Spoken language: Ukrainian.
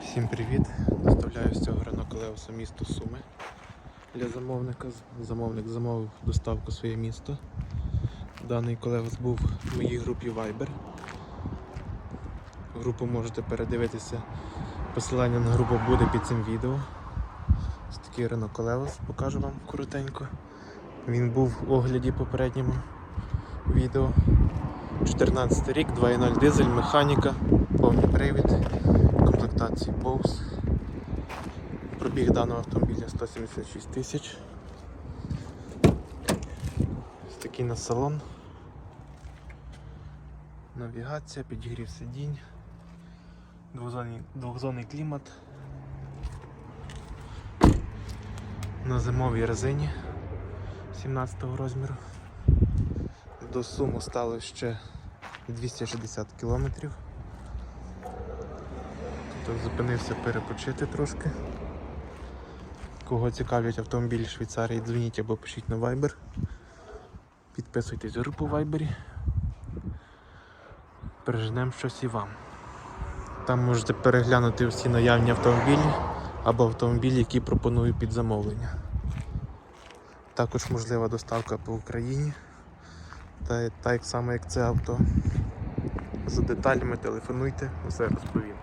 Всім привіт! Доставляю з цього Renault Колеоса місто Суми для замовника. Замовник замовив доставку своє місто. Даний колеос був в моїй групі Viber. Групу можете передивитися. Посилання на групу буде під цим відео. Ось такий Колеос, покажу вам коротенько. Він був в огляді попередньому відео. 14 рік, 2.0 дизель, механіка, повний привід комплектації Bose. Пробіг даного автомобіля 176 тисяч. Ось такий на салон. Навігація, підігрів сидінь, двозонний, двохзонний клімат. На зимовій резині 17 розміру. До суму стало ще 260 кілометрів. Тут зупинився перепочити трошки. Кого цікавлять автомобілі Швейцарії, дзвоніть або пишіть на Viber. Підписуйтесь в групу Viber. Переженемо щось і вам. Там можете переглянути всі наявні автомобілі або автомобілі, які пропоную під замовлення. Також можлива доставка по Україні. Та так само як це авто. За деталями телефонуйте, все розповім.